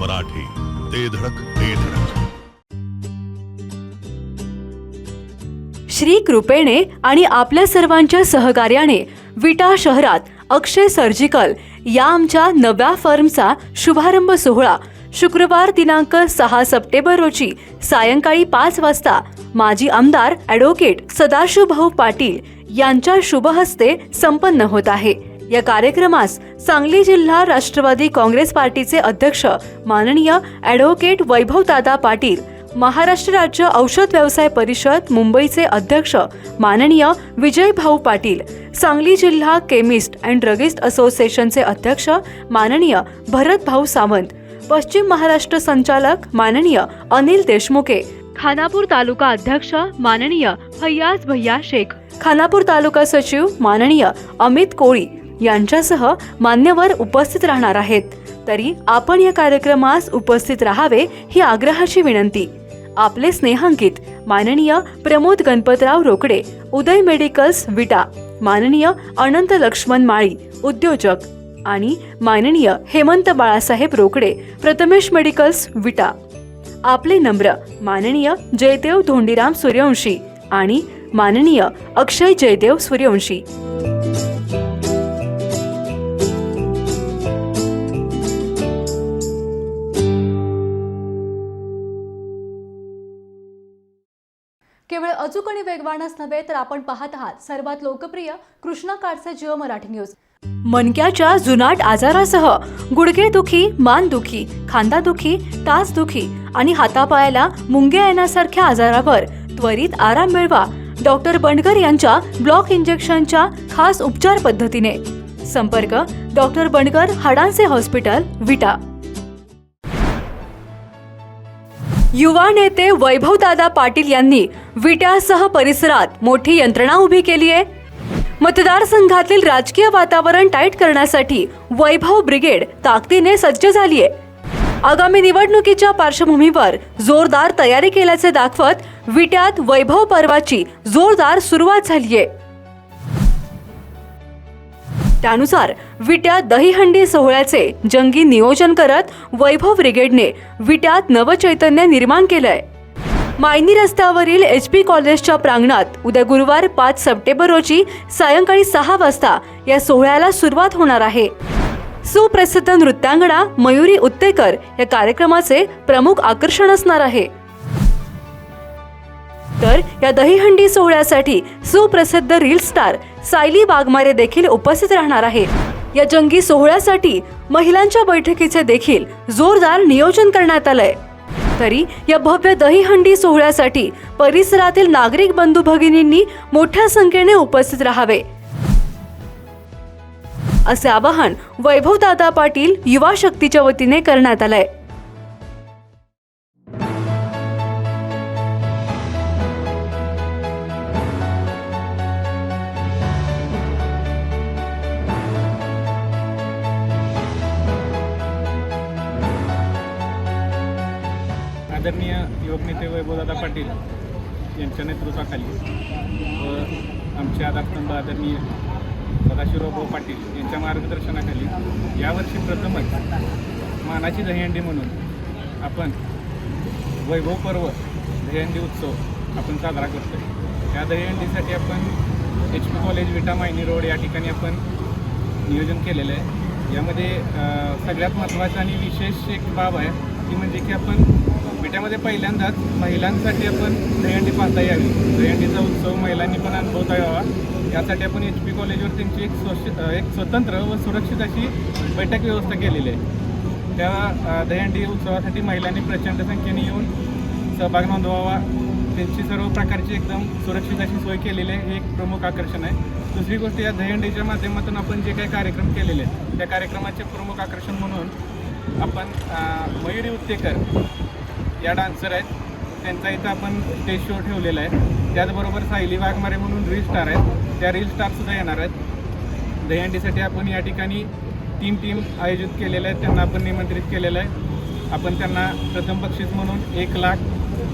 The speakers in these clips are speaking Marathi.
मराठी. ते धडक ते धडक. श्री कृपेने आणि आपल्या सर्वांच्या सहकार्याने विटा शहरात अक्षय सर्जिकल या आमच्या नव्या फर्मचा शुभारंभ सोहळा शुक्रवार दिनांक सहा सप्टेंबर रोजी सायंकाळी पाच वाजता माजी आमदार ॲडव्होकेट सदाशिव भाऊ पाटील यांच्या शुभहस्ते संपन्न होत आहे. या कार्यक्रमास सांगली जिल्हा राष्ट्रवादी काँग्रेस पार्टीचे अध्यक्ष माननीय ॲडव्होकेट वैभवदादा पाटील महाराष्ट्र राज्य औषध व्यवसाय परिषद मुंबईचे अध्यक्ष माननीय विजय भाऊ पाटील सांगली जिल्हा केमिस्ट अँड ड्रगिस्ट असोसिएशनचे अध्यक्ष माननीय भरत भाऊ सावंत पश्चिम महाराष्ट्र संचालक माननीय अनिल देशमुखे खानापूर तालुका अध्यक्ष माननीय फैयाज भैया शेख खानापूर तालुका सचिव माननीय अमित कोळी यांच्यासह मान्यवर उपस्थित राहणार आहेत. तरी आपण या कार्यक्रमास उपस्थित राहावे ही आग्रहाची विनंती. आपले स्नेहांकित माननीय प्रमोद गणपतराव रोकडे उदय मेडिकल्स विटा माननीय अनंत लक्ष्मण माळी उद्योजक आणि माननीय हेमंत बाळासाहेब रोकडे प्रथमेश मेडिकल्स विटा. आपले नम्र माननीय जयदेव धोंडीराम सूर्यवंशी आणि माननीय अक्षय जयदेव सूर्यवंशी. वेगवानच नव्हे तर आपण पाहत आहात सर्वात लोकप्रिय कृष्णा काडचे जिओ मराठी न्यूज. मणक्याच्या जुनाट आजारासह गुडघेदुखी मानदुखी खांदादुखी तासदुखी आणि हातापायाला मुंग्या येण्यासारख्या आजारावर त्वरित आराम मिळवा डॉक्टर बंडकर यांच्या ब्लॉक इंजेक्शनच्या खास उपचार पद्धतीने. संपर्क डॉक्टर बंडकर हाडांचे हॉस्पिटल विटा. युवा नेते वैभवदादा पाटील यांनी विट्यासह परिसरात मोठी यंत्रणा उभी केली आहे. मतदारसंघातील राजकीय वातावरण टाईट करण्यासाठी वैभव ब्रिगेड ताकदीने सज्ज झालीय आगामी निवडणुकीच्या पार्श्वभूमीवर जोरदार तयारी केल्याचे दाखवत विट्यात वैभव पर्वाची जोरदार सुरुवात झालीय त्यानुसार विट्या दहीहंडी सोहळ्याचे जंगी नियोजन करत वैभव ब्रिगेडने विट्यात नवचैतन्य निर्माण केलंय. मायनी रस्त्यावरील एच पी कॉलेजच्या प्रांगणात उद्या गुरुवार पाच सप्टेंबर रोजी सायंकाळी सहा वाजता या सोहळ्याला सुरुवात होणार आहे. सुप्रसिद्ध नृत्यांगणा मयुरी उत्तेकर या कार्यक्रमाचे प्रमुख आकर्षण असणार आहे. तर या दहीहंडी सोहळ्यासाठी सुप्रसिद्ध रील स्टार सायली वाघमारे देखील उपस्थित राहणार आहे. या जंगी सोहळ्यासाठी महिलांच्या बैठकीचे देखील जोरदार नियोजन करण्यात आलंय. तरी या भव्य दहीहंडी सोहळ्यासाठी परिसरातील नागरिक बंधू भगिनींनी मोठ्या संख्येने उपस्थित राहावे. असे आवाहन वैभवदादा पाटील युवा शक्तीच्या वतीने करण्यात आलंय. नेते वैभवदादा पाटील यांच्या नेतृत्वाखाली व आमचे आधारस्तंभ आदरणीय सदाशिवराव पाटील यांच्या मार्गदर्शनाखाली यावर्षी प्रथमच मानाची दहीहंडी म्हणून आपण वैभव पर्व दहीहंडी उत्सव आपण साजरा करतो या दहीहंडीसाठी आपण H P college Vita Mayani road या ठिकाणी आपण नियोजन केलेलं आहे. यामध्ये सगळ्यात महत्त्वाचं आणि विशेष एक बाब आहे ती म्हणजे की आपण विट्यामध्ये पहिल्यांदाच महिलांसाठी आपण दहीहंडी पाहता यावी. दहीहंडीचा उत्सव महिलांनी पण अनुभवता यावा. यासाठी आपण एच पी कॉलेजवर त्यांची एक स्वच्छ एक स्वतंत्र व सुरक्षित अशी बैठक व्यवस्था केलेली आहे. त्या दहीहंडी उत्सवासाठी महिलांनी प्रचंड संख्येने येऊन सहभाग नोंदवावा. त्यांची सर्व प्रकारची एकदम सुरक्षित अशी सोय केलेली आहे. हे एक प्रमुख आकर्षण आहे. दुसरी गोष्ट या दहीहंडीच्या माध्यमातून आपण जे काही कार्यक्रम केलेले आहेत त्या कार्यक्रमाचे प्रमुख आकर्षण म्हणून आपण मयुरी उत्तेकर या डान्सर आहेत. त्यांचा इथं आपण स्टेज शो ठेवलेला आहे. त्याचबरोबर सायली वाघमारे म्हणून रील स्टार आहेत. त्या रील स्टारसुद्धा येणार आहेत. दहीहंडीसाठी आपण या ठिकाणी तीन टीम आयोजित केलेल्या आहेत. त्यांना आपण निमंत्रित केलेलं आहे. आपण त्यांना प्रथम बक्षीस म्हणून एक लाख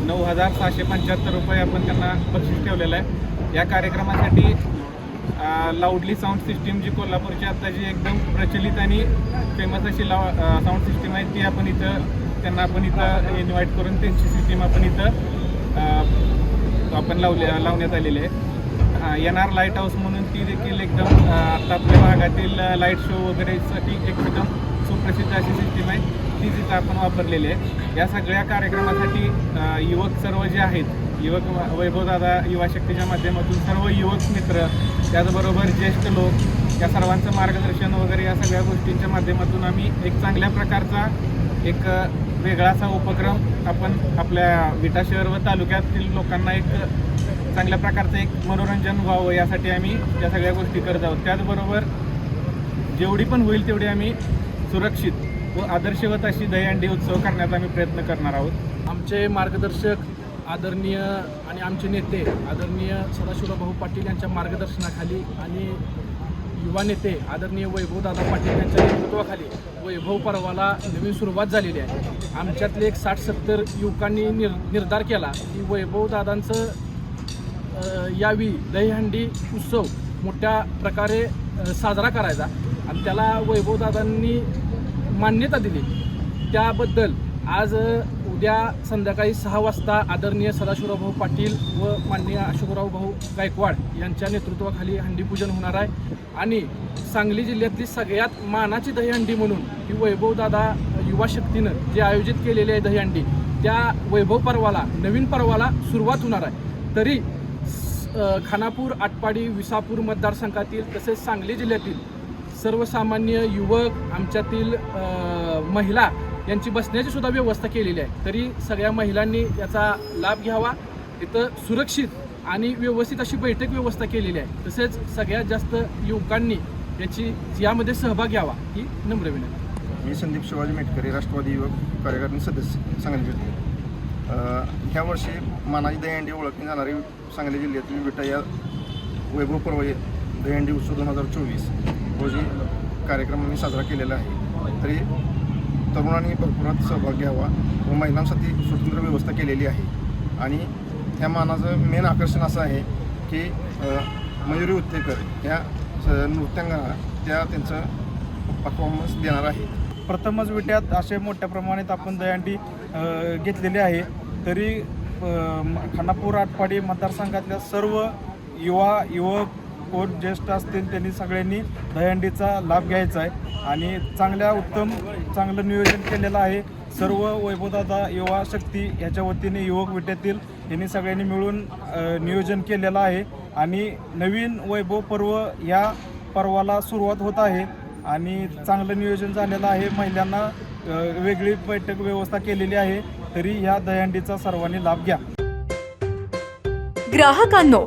नऊ हजार सहाशे पंच्याहत्तर रुपये आपण त्यांना बक्षीस ठेवलेलं आहे. या कार्यक्रमासाठी लाऊडली साऊंड सिस्टीम जी कोल्हापूरची आता जी एकदम प्रचलित आणि फेमस अशी लाव साऊंड सिस्टीम आहे ती आपण इथं त्यांना आपण इथं इन्व्हाइट करून त्यांची सिस्टीम आपण इथं आपण लावले लावण्यात आलेली आहे. एन आर लाइट हाऊस म्हणून ती देखील एकदम अ, आता आपल्या भागातील लाइट शो वगैरेसाठी एकदम सुप्रसिद्ध अशी सिस्टीम आहे ती तिथं आपण वापरलेली आहे. या सगळ्या कार्यक्रमासाठी युवक सर्व जे आहेत युवक वैभवदादा युवा शक्तीच्या माध्यमातून सर्व युवक मित्र त्याचबरोबर ज्येष्ठ लोक या सर्वांचं मार्गदर्शन वगैरे या सगळ्या गोष्टींच्या माध्यमातून आम्ही एक चांगल्या प्रकारचा एक वेगळासा उपक्रम आपण आपल्या विटा शहर व तालुक्यातील लोकांना एक चांगल्या प्रकारचं एक मनोरंजन व्हावं यासाठी आम्ही या सगळ्या गोष्टी करत आहोत. त्याचबरोबर जेवढी पण होईल तेवढी आम्ही सुरक्षित व आदर्शवत अशी दहीहंडी उत्सव करण्याचा आम्ही प्रयत्न करणार आहोत. आमचे मार्गदर्शक आदरणीय आणि आमचे नेते आदरणीय सदाशिवराव पाटील यांच्या मार्गदर्शनाखाली आणि युवा नेते आदरणीय वैभवदादा पाटील यांच्या नेतृत्वाखाली वैभव पर्वाला नवीन सुरुवात झालेली आहे. आमच्यातले एक साठ सत्तर युवकांनी निर निर्धार केला की वैभवदादांचं यावी दहीहंडी उत्सव मोठ्या प्रकारे साजरा करायचा. आणि त्याला वैभवदादांनी मान्यता दिली. त्याबद्दल आज उद्या संध्याकाळी सहा वाजता आदरणीय सदाशिवराव भाऊ पाटील व माननीय अशोकराव भाऊ गायकवाड यांच्या नेतृत्वाखाली हंडीपूजन होणार आहे. आणि सांगली जिल्ह्यातली सगळ्यात मानाची दहीहंडी म्हणून ही वैभवदादा युवा शक्तीनं जे आयोजित केलेली आहे दहीहंडी त्या वैभव पर्वाला नवीन पर्वाला सुरुवात होणार आहे. तरी खानापूर आटपाडी विसापूर मतदारसंघातील तसेच सांगली जिल्ह्यातील सर्वसामान्य युवक आमच्यातील महिला यांची बसण्याची सुद्धा व्यवस्था केलेली आहे. तरी सगळ्या महिलांनी याचा लाभ घ्यावा. इथं सुरक्षित आणि व्यवस्थित अशी बैठक व्यवस्था केलेली आहे. तसेच सगळ्यात जास्त युवकांनी याची यामध्ये सहभाग घ्यावा ही नम्र विनंती. मी संदीप शिवाजी मेटकरी राष्ट्रवादी युवक कार्यकारिणी सदस्य सांगली जिल्ह्यात. ह्या वर्षी मानाची दहीहंडी ओळखली जाणारी सांगली जिल्ह्यातील विटा या वैभव पर्व दहीहंडी उत्सव दोन हजार चोवीस रोजी कार्यक्रम मी साजरा केलेला आहे. तरी तरुणांनी भरपुरात सहभाग घ्यावा व महिलांसाठी स्वतंत्र व्यवस्था केलेली आहे. आणि त्या मानाचं मेन आकर्षण असं आहे की मयुरी उत्तेकर या स- नृत्यांगना त्या त्यांचं परफॉर्मन्स देणार आहे. प्रथमच विट्यात असे मोठ्या प्रमाणात आपण दहीहंडी घेतलेली आहे. तरी खानापूर आटपाडी मतदारसंघातल्या सर्व युवा युवक कोण ज्येष्ठ असतील त्यांनी सगळ्यांनी दहीहंडीचा लाभ घ्यायचा आहे. आणि चांगल्या उत्तम चांगलं नियोजन केलेलं आहे. सर्व वैभवदादा युवा शक्ती याच्या वतीने युवक विट्यातील यांनी सगळ्यांनी मिळून नियोजन केलेलं आहे. आणि नवीन वैभव पर्व या पर्वाला सुरुवात होत आहे. आणि चांगलं नियोजन झालेलं आहे. महिलांना वेगळी बैठक व्यवस्था केलेली आहे. तरी ह्या दहीहंडीचा सर्वांनी लाभ घ्या. ग्राहकांनो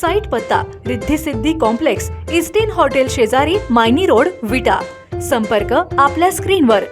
साईट पत्ता Riddhi Siddhi complex Eastin hotel शेजारी मायनी रोड विटा. संपर्क आपल्या स्क्रीनवर.